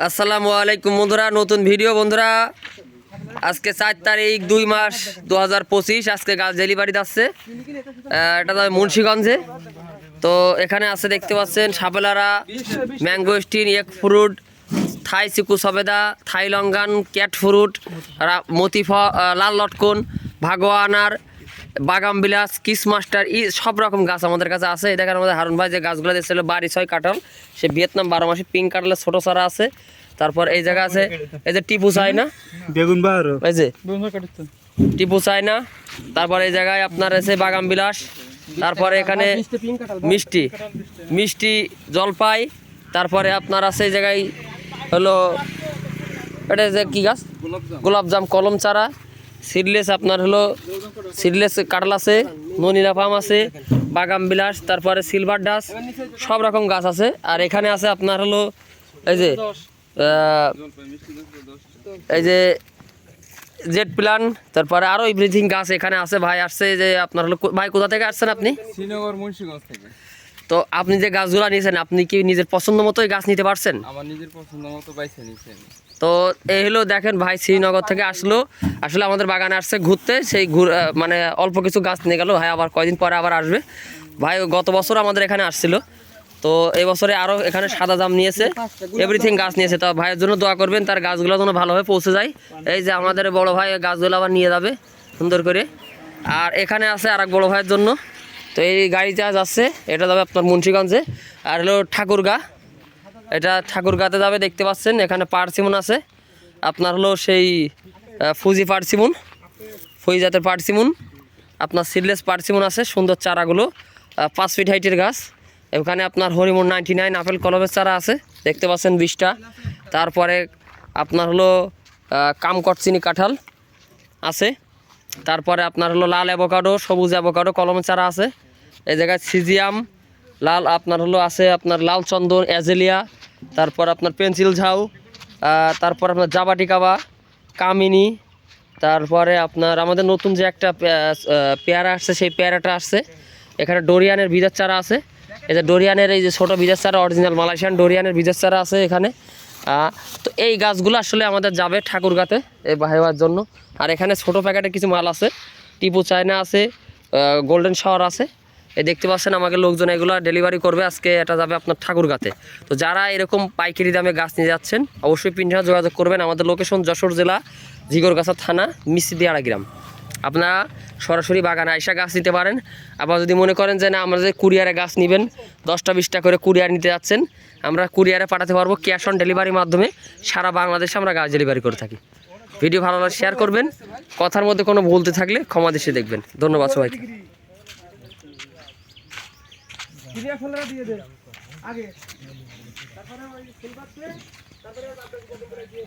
আসসালামু আলাইকুম বন্ধুরা নতুন ভিডিও বন্ধুরা। আজকে চার তারিখ দুই মাস দু হাজার পঁচিশ আজকে গাছ ডেলিভারি আসছে এটা তো মুন্সীগঞ্জে। তো এখানে আছে দেখতে পাচ্ছেন সাপেলারা ম্যাঙ্গো স্টিন এক ফ্রুট থাই চিকু সবেদা থাই লঙ্গান ক্যাট ফ্রুট রা- মতি ফ আহ, লাল লটকন ভাগোয়া আনার বাগাম বিলাস কিস মাস্টার ই সব রকম গাছ আমাদের কাছে আছে। এই দেখেন আমাদের হারুন ভাই যে গাছগুলো দিয়েছিল বাড়ি ছয় কাঁঠাল সে ভিয়েতনাম বারো মাসে পিঙ্ক কাঁঠালের ছোটো চারা আছে। তারপর এই জায়গা আছে এই যে টিপু চাই না? বেগুন বাহারও এই যে টিপু চাই না? তারপর এই জায়গায় আপনার আছে বাগাম বিলাস তারপরে এখানে মিষ্টি মিষ্টি জলপাই তারপরে আপনার আছে এই জায়গায় হলো এটা যে কি গাছ? গোলাপজাম কলম চারা। সিডলেস আপনার হলো সিডলেস কাঁঠাল আছে ননিনা পাম আছে বাগাম বিলাস তারপরে সিলভার ডাস সব রকম গাছ আছে। আর এখানে আছে আপনার হলো এই যে এই যে জেড প্ল্যান তারপরে আরও এভরিথিং গাছ এখানে আছে। ভাই আসছে যে আপনার হলো ভাই কোথা থেকে আসছেন আপনি? শ্রীনগর মুন্সিগঞ্জ থেকে। তো আপনি যে গাছগুলো নিয়েছেন আপনি কি নিজের পছন্দ মতোই গাছ নিতে পারছেন? আমার নিজের পছন্দ মতো বাইছে নিয়েছি তো এই হলো দেখেন ভাই শ্রীনগর থেকে আসলো। আসলে আমাদের বাগানে আসছে ঘুরতে, সেই ঘুর মানে অল্প কিছু গাছ নিয়ে গেলো। ভাই আবার কয়দিন পরে আবার আসবে। ভাই গত বছর আমাদের এখানে আসছিল। তো এই বছরে আরও এখানে সাদা জাম নিয়েছে এভরিথিং গাছ নিয়েছে। তো ভাইয়ের জন্য দোয়া করবেন, তার গাছগুলো যেন ভালোভাবে পৌঁছে যায়। এই যে আমাদের বড় ভাই গাছগুলো আবার নিয়ে যাবে, সুন্দর করে। আর এখানে আছে আর এক বড়ো ভাইয়ের জন্য। তো এই আজ আসছে এটা যাবে আপনার মুন্সিগঞ্জে। আর হলো ঠাকুরগা। এটা ঠাকুরগাতে যাবে দেখতে পাচ্ছেন এখানে পার্সিমন আছে। আপনার হলো সেই ফুজি পার্সিমন ফুজি জাতের পার্সিমন আপনার সিডলেস পার্সিমন আছে সুন্দর চারাগুলো পাঁচ ফিট হাইটের গাছ। এখানে আপনার হরিমন নাইনটি নাইন আপেল কলমের চারা আছে দেখতে পাচ্ছেন বিশটা। তারপরে আপনার হলো আহ, কামকটচিনি কাঁঠাল আছে। তারপরে আপনার হলো লাল অ্যাভোকাডো সবুজ অ্যাভোকাডো কলমের চারা আছে। এই জায়গায় সিজিয়াম লাল আপনার হলো আছে আপনার লাল চন্দন অ্যাজেলিয়া তারপর আপনার পেন্সিল ঝাউ তারপর আপনার জাবাটি কাবা কামিনী, তারপরে আপনার আমাদের নতুন যে একটা পেয়ারা আসছে, সেই পেয়ারাটা আসছে। এখানে ডোরিয়ানের বীজের চারা আছে। এই যে ডোরিয়ানের এই যে ছোটো বীজের চারা অরিজিনাল মালয়েশিয়ান ডোরিয়ানের বীজের চারা আছে এখানে। তো এই গাছগুলো আসলে আমাদের যাবে ঠাকুরগাতে এই বাহিবার জন্য। আর এখানে ছোটো প্যাকেটে কিছু মাল আছে। টিপু চায়না আছে গোল্ডেন শাওয়ার আছে। এই দেখতে পাচ্ছেন আমাকে লোকজন এগুলো ডেলিভারি করবে। আজকে এটা যাবে আপনার ঠাকুরগাতে। তো যারা এরকম পাইকারি দামে গাছ নিয়ে যাচ্ছেন, অবশ্যই পিন্ডিয়া যোগাযোগ করবেন। আমাদের লোকেশন যশোর জেলা, ঝিগরগাছা থানা মিস্ত্রিদিয়াড়া গ্রাম। আপনারা সরাসরি বাগানে আইসা গাছ নিতে পারেন। আবার যদি মনে করেন যে না, আমরা যে কুরিয়ারে গাছ নেবেন, দশটা বিশটা করে কুরিয়ার নিতে যাচ্ছেন, আমরা কুরিয়ারে পাঠাতে পারব ক্যাশ অন ডেলিভারির মাধ্যমে। সারা বাংলাদেশে আমরা গাছ ডেলিভারি করে থাকি। ভিডিও ভালো লাগলে শেয়ার করবেন। কথার মধ্যে কোনো ভুলতে থাকলে ক্ষমা দেশে দেখবেন। ধন্যবাদ সবাইকে। চিড়িয়াখানারা দিয়ে দে আগে। তারপরে ওই ফুল পাচ্ছে তারপরে দিয়ে।